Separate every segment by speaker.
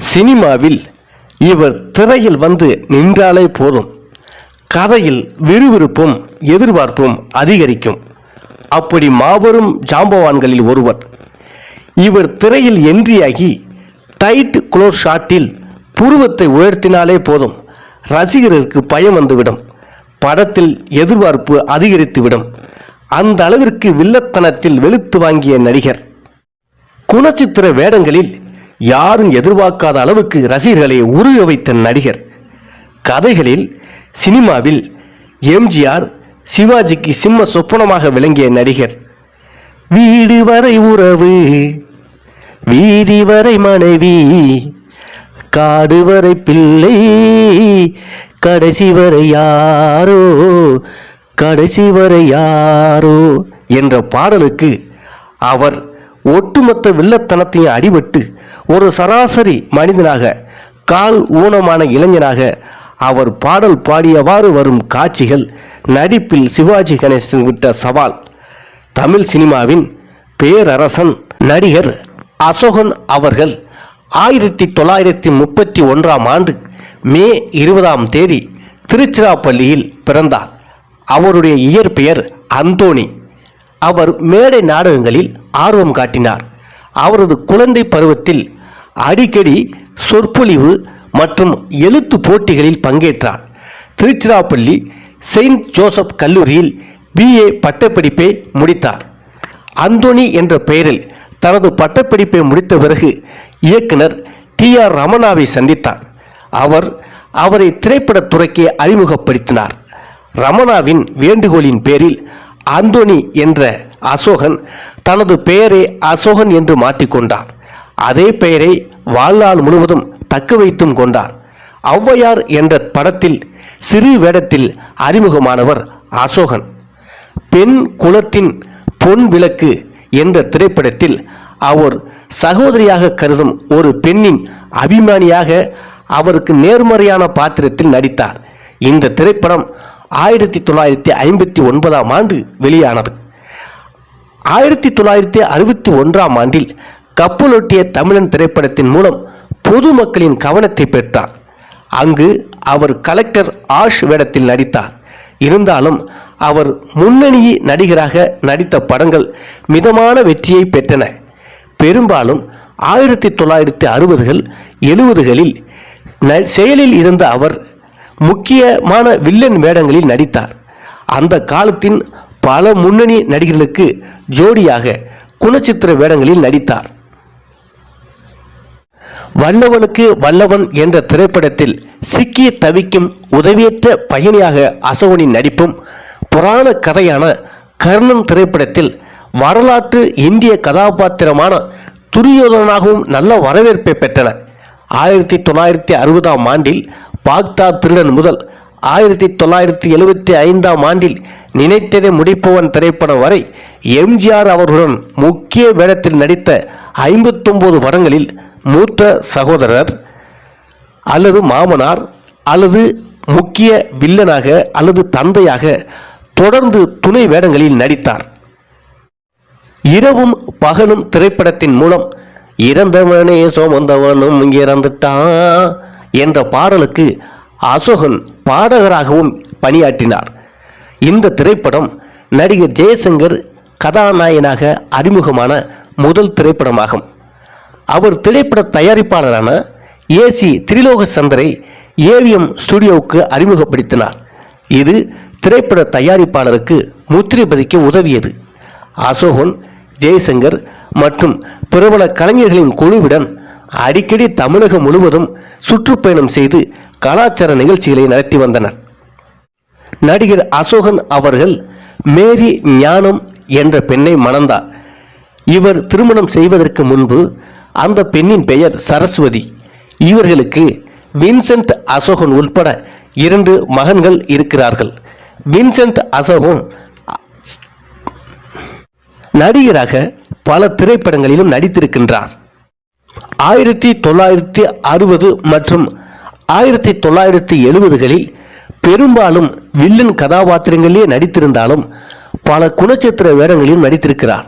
Speaker 1: சினிமாவில் இவர் திரையில் வந்து நின்றாலே போதும். கதையில் விறுவிறுப்பும் எதிர்பார்ப்பும் அதிகரிக்கும். அப்படி மாபெரும் ஜாம்பவான்களில் ஒருவர். இவர் திரையில் என்ட்ரியாகி டைட் குளோஸ் ஷாட்டில் புருவத்தை உயர்த்தினாலே போதும். ரசிகர்களுக்கு பயம் வந்துவிடும். படத்தில் எதிர்பார்ப்பு அதிகரித்துவிடும். அந்த அளவிற்கு வில்லத்தனத்தில் வெளுத்து வாங்கிய நடிகர். குணச்சித்திர வேடங்களில் யாரும் எதிர்பார்க்காத அளவுக்கு ரசிகர்களை உருக வைத்த நடிகர். கதைகளில் சினிமாவில் எம்ஜிஆர் சிவாஜிக்கு சிம்ம சொப்பனமாக விளங்கிய நடிகர். வீடு வரை உறவு வீதி வரை மனைவி காடு வரை பிள்ளை கடைசி வரை யாரோ கடைசி வரை யாரோ என்ற பாடலுக்கு அவர் ஒட்டுமொத்த வில்லத்தனத்தையும் அடிபட்டு ஒரு சராசரி மனிதனாக கால் ஊனமான இளைஞனாக அவர் பாடல் பாடியவாறு வரும் காட்சிகள் நடிப்பில் சிவாஜி கணேசன் விட்ட சவால். தமிழ் சினிமாவின் பேரரசன் நடிகர் அசோகன் அவர்கள் ஆயிரத்தி தொள்ளாயிரத்தி முப்பத்தி ஒன்றாம் ஆண்டு மே இருபதாம் தேதி திருச்சிராப்பள்ளியில் பிறந்தார். அவருடைய இயற்பெயர் அந்தோணி. அவர் மேடை நாடகங்களில் ஆர்வம் காட்டினார். அவரது குழந்தை பருவத்தில் அடிக்கடி சொற்பொழிவு மற்றும் எழுத்து போட்டிகளில் பங்கேற்றார். திருச்சிராப்பள்ளி செயின்ட் ஜோசப் கல்லூரியில் பிஏ பட்டப்படிப்பை முடித்தார். அந்தோனி என்ற பெயரில் தனது பட்டப்படிப்பை முடித்த பிறகு இயக்குனர் டி. ஆர். ரமணாவை சந்தித்தார். அவர் அவரை திரைப்படத் துறைக்கு அறிமுகப்படுத்தினார். ரமணாவின் வேண்டுகோளின் பேரில் அந்தோனி என்ற அசோகன் தனது பெயரை அசோகன் என்று மாற்றிக்கொண்டார் அதே பெயரை வாழ்நாள் முழுவதும் தக்க வைத்தும் கொண்டார். ஔவையார் என்ற படத்தில் சிறு வேடத்தில் அறிமுகமானவர் அசோகன். பெண் குலத்தின் பொன் விளக்கு என்ற திரைப்படத்தில் அவர் சகோதரியாக கருதும் ஒரு பெண்ணின் அபிமானியாக அவருக்கு நேர்மறையான பாத்திரத்தில் நடித்தார். இந்த திரைப்படம் ஆயிரத்தி தொள்ளாயிரத்தி ஐம்பத்தி ஒன்பதாம் ஆண்டு வெளியானது. ஆயிரத்தி தொள்ளாயிரத்தி அறுபத்தி ஒன்றாம் ஆண்டில் கப்பலொட்டிய தமிழன் திரைப்படத்தின் மூலம் பொதுமக்களின் கவனத்தை பெற்றார். அங்கு அவர் கலெக்டர் ஆஷ் வேடத்தில் நடித்தார். இருந்தாலும் அவர் முன்னணி நடிகராக நடித்த படங்கள் மிதமான வெற்றியை பெற்றன. பெரும்பாலும் ஆயிரத்தி தொள்ளாயிரத்தி அறுபதுகள் எழுபதுகளில் ந- செயலில் இருந்த அவர் முக்கியமான வில்லன் வேடங்களில் நடித்தார். அந்த காலத்தின் பல முன்னணி நடிகர்களுக்கு ஜோடியாக குணச்சித்திர வேடங்களில் நடித்தார். வல்லவனுக்கு வல்லவன் என்ற திரைப்படத்தில் சிக்கிய தவிக்கும் உதவியற்ற பயணியாக அசோகனின் நடிப்பும் புராண கதையான கர்ணன் திரைப்படத்தில் வரலாற்று இந்திய கதாபாத்திரமான துரியோதனாகவும் நல்ல வரவேற்பை பெற்றன. ஆயிரத்தி தொள்ளாயிரத்தி அறுபதாம் ஆண்டில் பாக்தாத் திருடன் முதல் ஆயிரத்தி தொள்ளாயிரத்தி எழுபத்தி ஐந்தாம் ஆண்டில் நினைத்ததை முடிப்பவன் திரைப்படம் வரை எம்ஜிஆர் அவர்களுடன் முக்கிய வேடத்தில் நடித்த ஐம்பத்தொம்போது படங்களில் மூத்த சகோதரர் அல்லது மாமனார் அல்லது முக்கிய வில்லனாக அல்லது தந்தையாக தொடர்ந்து துணை வேடங்களில் நடித்தார். இரவும் பகலும் திரைப்படத்தின் மூலம் இறந்தவனே சோமந்தவனும் இறந்துட்டான். என்ற பாடலுக்கு அசோகன் பாடகராகவும் பணியாற்றினார். இந்த திரைப்படம் நடிகர் ஜெயசங்கர் கதாநாயகனாக அறிமுகமான முதல் திரைப்படமாகும். அவர் திரைப்பட தயாரிப்பாளரான ஏசி திரிலோக சந்தரை ஏவிஎம் ஸ்டுடியோவுக்கு அறிமுகப்படுத்தினார். இது திரைப்பட தயாரிப்பாளருக்கு முத்திரை பதிக்க உதவியது. அசோகன் ஜெய்சங்கர் மற்றும் பிரபல கலைஞர்களின் குழுவுடன் அடிக்கடி தமிழகம் முழுவதும் சுற்றுப்பயணம் செய்து கலாச்சார நிகழ்ச்சிகளை நடத்தி வந்தனர். நடிகர் அசோகன் அவர்கள் மேரி ஞானம் என்ற பெண்ணை மணந்தார். இவர் திருமணம் செய்வதற்கு முன்பு அந்த பெண்ணின் பெயர் சரஸ்வதி. இவர்களுக்கு வின்சென்ட் அசோகன் உட்பட இரண்டு மகன்கள் இருக்கிறார்கள். வின்சென்ட் அசோகன் நடிகராக பல திரைப்படங்களிலும் நடித்திருக்கின்றார். ஆயிரத்தி தொள்ளாயிரத்தி அறுபது மற்றும் ஆயிரத்தி தொள்ளாயிரத்தி எழுபதுகளில் பெரும்பாலும் வில்லன் கதாபாத்திரங்களிலே நடித்திருந்தாலும் பல குணச்சித்திர வேடங்களிலும் நடித்திருக்கிறார்.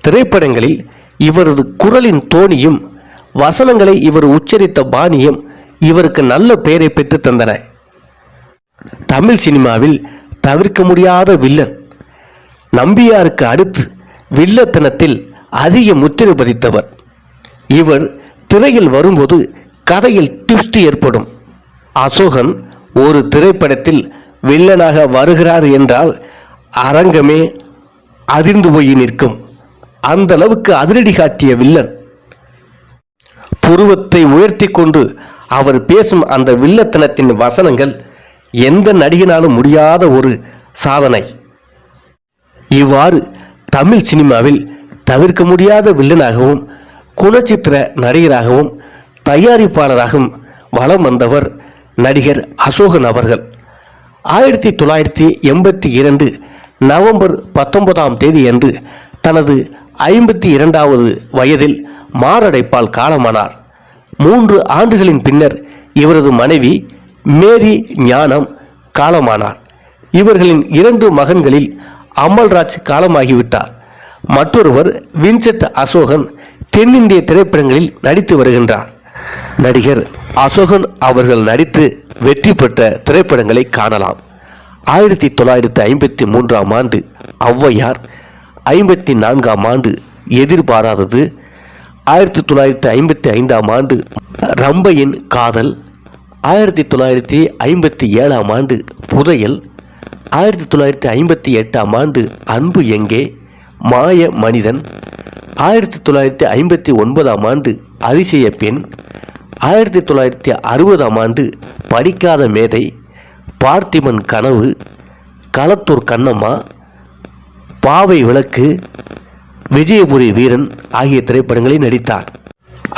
Speaker 1: திரைப்படங்களில் இவரது குரலின் தோணியும் வசனங்களை இவர் உச்சரித்த பாணியும் இவருக்கு நல்ல பெயரை பெற்றுத் தந்தன. தமிழ் சினிமாவில் தவிர்க்க முடியாத வில்லன். நம்பியாருக்கு அடுத்து வில்லத்தனத்தில் அதிக முத்திரை பதித்தவர். இவர் திரையில் வரும்போது கதையில் ட்விஸ்ட் ஏற்படும். அசோகன் ஒரு திரைப்படத்தில் வில்லனாக வருகிறார் என்றால் அரங்கமே அதிர்ந்து போய் நிற்கும். அந்த அளவுக்கு அதிரடி காட்டிய வில்லன். புருவத்தை உயர்த்தி கொண்டு அவர் பேசும் அந்த வில்லத்தனத்தின் வசனங்கள் எந்த நடிகனாலும் முடியாத ஒரு சாதனை. இவ்வாறு தமிழ் சினிமாவில் தவிர்க்க முடியாத வில்லனாகவும் குணச்சித்திர நடிகராகவும் தயாரிப்பாளராகவும் வலம் வந்தவர் நடிகர் அசோகன் அவர்கள். ஆயிரத்தி தொள்ளாயிரத்தி எண்பத்தி இரண்டு நவம்பர் பத்தொன்பதாம் தேதியன்று தனது ஐம்பத்தி இரண்டாவது வயதில் மாரடைப்பால் காலமானார். மூன்று ஆண்டுகளின் பின்னர் இவரது மனைவி மேரி ஞானம் காலமானார். இவர்களின் இரண்டு மகன்களில் அமல்ராஜ் காலமாகிவிட்டார். மற்றொருவர் வின்செட் அசோகன் தென்னிந்திய திரைப்படங்களில் நடித்து வருகின்றார். நடிகர் அசோகன் அவர்கள் நடித்து வெற்றி பெற்ற திரைப்படங்களை காணலாம். ஆயிரத்தி தொள்ளாயிரத்தி ஐம்பத்தி மூன்றாம் ஆண்டு ஔவையார் ஐம்பத்தி நான்காம் ஆண்டு எதிர்பாராதது. ஆயிரத்தி தொள்ளாயிரத்தி ஐம்பத்தி ஐந்தாம் ஆண்டு ரம்பையின் காதல். ஆயிரத்தி தொள்ளாயிரத்தி ஐம்பத்தி ஏழாம் ஆண்டு புதையல். ஆயிரத்தி தொள்ளாயிரத்தி ஐம்பத்தி எட்டாம் ஆண்டு அன்பு எங்கே? மாய மனிதன். ஆயிரத்தி தொள்ளாயிரத்தி ஐம்பத்தி ஒன்பதாம் ஆண்டு அதிசய பெண் ஆயிரத்தி தொள்ளாயிரத்தி அறுபதாம் ஆண்டு படிக்காத மேதை பார்த்திபன் கனவு களத்தூர் கண்ணம்மா பாவை விளக்கு விஜயபுரி வீரன் ஆகிய திரைப்படங்களில் நடித்தார்.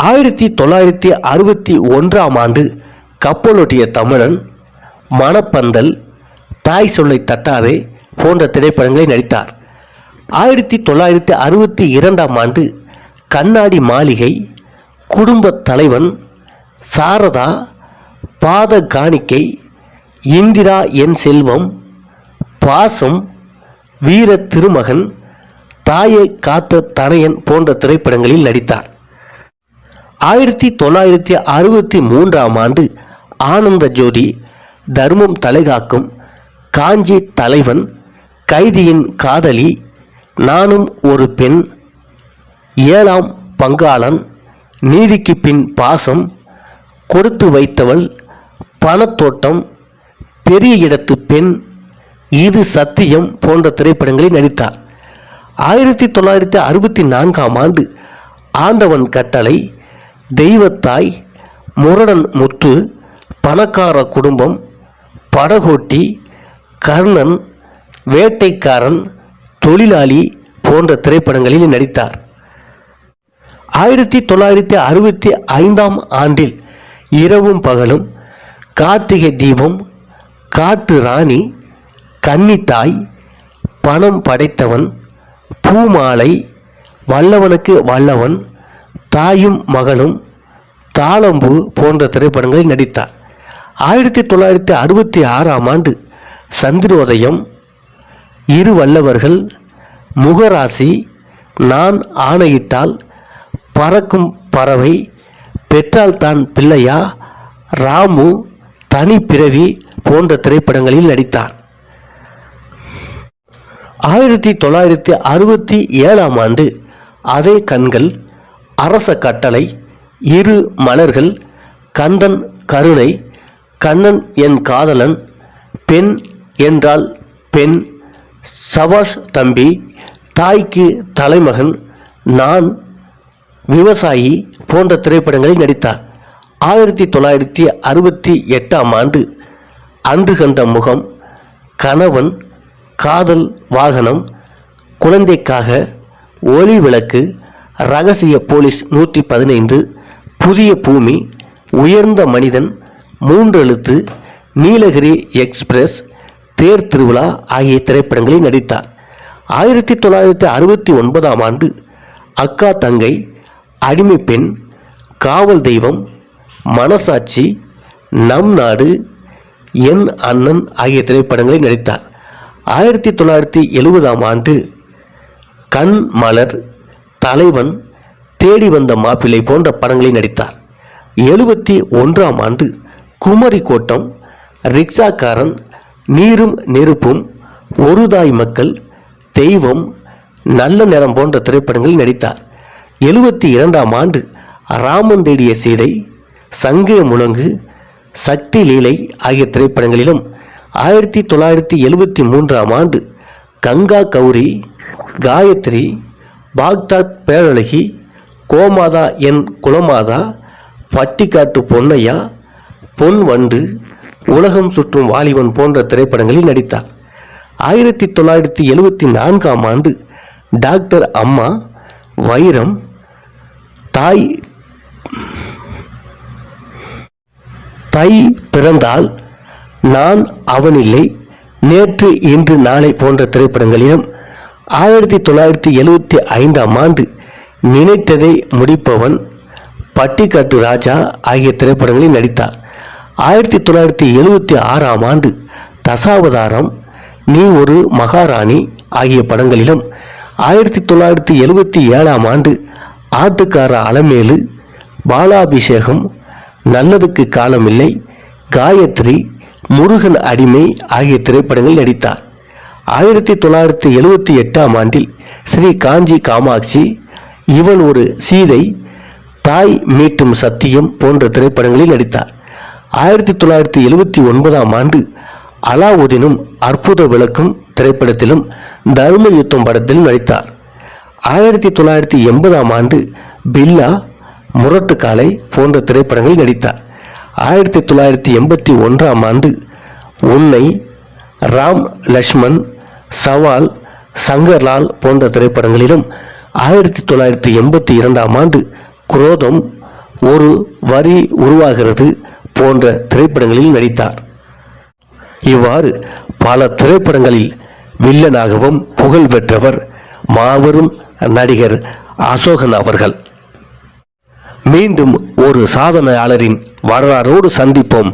Speaker 1: ஆயிரத்தி தொள்ளாயிரத்தி அறுபத்தி ஒன்றாம் ஆண்டு கப்பலொட்டிய தமிழன் மணப்பந்தல் தாய் சொல்லை தட்டாதே போன்ற திரைப்படங்களில் நடித்தார். ஆயிரத்தி தொள்ளாயிரத்தி அறுபத்தி இரண்டாம் ஆண்டு கண்ணாடி மாளிகை குடும்பத் தலைவன் சாரதா பாத காணிக்கை இந்திரா என் செல்வம் பாசம் வீர திருமகன் தாயை காத்த தனையன் போன்ற திரைப்படங்களில் நடித்தார். ஆயிரத்தி தொள்ளாயிரத்தி அறுபத்தி மூன்றாம் ஆண்டு ஆனந்த ஜோதி தர்மம் தலைகாக்கும் காஞ்சி தலைவன் கைதியின் காதலி நானும் ஒரு பெண் ஏழாம் பங்காளன் நீதிக்கு பின் பாசம் கொடுத்து வைத்தவள் பணத்தோட்டம் பெரிய இடத்து பெண் இது சத்தியம் போன்ற திரைப்படங்களில் நடித்தார். ஆயிரத்தி தொள்ளாயிரத்தி அறுபத்தி நான்காம் ஆண்டு ஆண்டவன் கட்டளை தெய்வத்தாய் முரடன் முத்து பணக்கார குடும்பம் படகோட்டி கர்ணன் வேட்டைக்காரன் தொழிலாளி போன்ற திரைப்படங்களில் நடித்தார். ஆயிரத்தி தொள்ளாயிரத்தி அறுபத்தி ஐந்தாம் ஆண்டில் இரவும் பகலும் கார்த்திகை தீபம் காட்டு ராணி கன்னித்தாய் பணம் படைத்தவன் பூமாலை வல்லவனுக்கு வல்லவன் தாயும் மகளும் தாளம்பு போன்ற திரைப்படங்களில் நடித்தார். ஆயிரத்தி தொள்ளாயிரத்தி அறுபத்தி ஆறாம் ஆண்டு சந்திரோதயம் இரு வல்லவர்கள் முகராசி நான் ஆணையிட்டால் பறக்கும் பறவை பெற்றால் தான் பிள்ளையா? ராமு தனி பிறவி போன்ற திரைப்படங்களில் நடித்தார். ஆயிரத்தி தொள்ளாயிரத்தி அறுபத்தி ஏழாம் ஆண்டு அதே கண்கள் அரச கட்டளை இரு மலர்கள் கந்தன் கருணை கண்ணன் என் காதலன் பெண் என்றால் பெண் சபாஷ் தம்பி தாய்க்கு தலைமகன் நான் விவசாயி போன்ற திரைப்படங்களில் நடித்தார். ஆயிரத்தி தொள்ளாயிரத்தி அறுபத்தி எட்டாம் ஆண்டு அன்று கண்ட முகம் கணவன் காதல் வாகனம் குழந்தைக்காக ஒளி விளக்கு ரகசிய போலீஸ் நூற்றி பதினைந்து புதிய பூமி உயர்ந்த மனிதன் மூன்றெழுத்து நீலகிரி எக்ஸ்பிரஸ் தேர் திருவிழா ஆகிய திரைப்படங்களில் நடித்தார். ஆயிரத்தி தொள்ளாயிரத்தி அறுபத்தி ஒன்பதாம் ஆண்டு அக்கா தங்கை அடிமை பெண் காவல் தெய்வம் மனசாட்சி நம் நாடு என் அண்ணன் ஆகிய திரைப்படங்களில் நடித்தார். ஆயிரத்தி தொள்ளாயிரத்தி எழுபதாம் ஆண்டு கண் மலர் தலைவன் தேடி வந்த மாப்பிள்ளை போன்ற படங்களில் நடித்தார். எழுபத்தி ஒன்றாம் ஆண்டு குமரி கோட்டம் ரிக்ஷாக்காரன் நீரும் நெருப்பும் ஒரு தாய் மக்கள் தெய்வம் நல்ல நேரம் போன்ற திரைப்படங்களில் நடித்தார். எழுபத்தி இரண்டாம் ஆண்டு ராமன் தேடிய சீதை சங்கே முழங்கு சக்தி லீலை ஆகிய திரைப்படங்களிலும் ஆயிரத்தி தொள்ளாயிரத்தி எழுபத்தி மூன்றாம் ஆண்டு கங்கா கௌரி காயத்ரி பாக்தாத் பேரழகி கோமாதா என் குலமாதா பட்டிக்காட்டு பொன்னையா பொன் வண்டு உலகம் சுற்றும் வாலிபன் போன்ற திரைப்படங்களில் நடித்தார். ஆயிரத்தி தொள்ளாயிரத்தி எழுபத்தி நான்காம் ஆண்டு டாக்டர் அம்மா வைரம் தாய் தை பிறந்தால் நான் அவனில்லை. நேற்று இன்று நாளை போன்ற திரைப்படங்களிலும் ஆயிரத்தி தொள்ளாயிரத்தி எழுபத்தி ஐந்தாம் ஆண்டு நினைத்ததை முடிப்பவன் பட்டிக்காட்டு ராஜா ஆகிய திரைப்படங்களில் நடித்தார். ஆயிரத்தி தொள்ளாயிரத்தி எழுபத்தி ஆறாம் ஆண்டு தசாவதாரம் நீ ஒரு மகாராணி ஆகிய படங்களிலும் ஆயிரத்தி தொள்ளாயிரத்தி எழுபத்தி ஏழாம் ஆண்டு ஆட்டுக்கார அலமேலு பாலாபிஷேகம் நல்லதுக்கு காலமில்லை காயத்ரி முருகன் அடிமை ஆகிய திரைப்படங்களில் நடித்தார். ஆயிரத்தி தொள்ளாயிரத்தி எழுபத்தி எட்டாம் ஆண்டில் ஸ்ரீ காஞ்சி காமாட்சி இவள் ஒரு சீதை தாய் மீட்டும் சத்தியம் போன்ற திரைப்படங்களில் நடித்தார். ஆயிரத்தி தொள்ளாயிரத்தி எழுபத்தி ஒன்பதாம் ஆண்டு அலாவுதீனும் அற்புத விளக்கும் திரைப்படத்திலும் தர்ம யுத்தம் படத்திலும் நடித்தார். ஆயிரத்தி தொள்ளாயிரத்தி எண்பதாம் ஆண்டு பில்லா முரட்டுக்காலை போன்ற திரைப்படங்களில் நடித்தார். ஆயிரத்தி தொள்ளாயிரத்தி எண்பத்தி ஒன்றாம் ஆண்டு உன்னை ராம் லக்ஷ்மண் சவால் சங்கர்லால் போன்ற திரைப்படங்களிலும் ஆயிரத்தி தொள்ளாயிரத்தி எண்பத்தி இரண்டாம் ஆண்டு குரோதம் ஒரு வரி உருவாகிறது போன்ற திரைப்படங்களில் நடித்தார். இவ்வாறு பல திரைப்படங்களில் வில்லனாகவும் புகழ் பெற்றவர் மாபெரும் நடிகர் அசோகன் அவர்கள். மீண்டும் ஒரு சாதனையாளரின் வரலாறோடு சந்திப்போம்.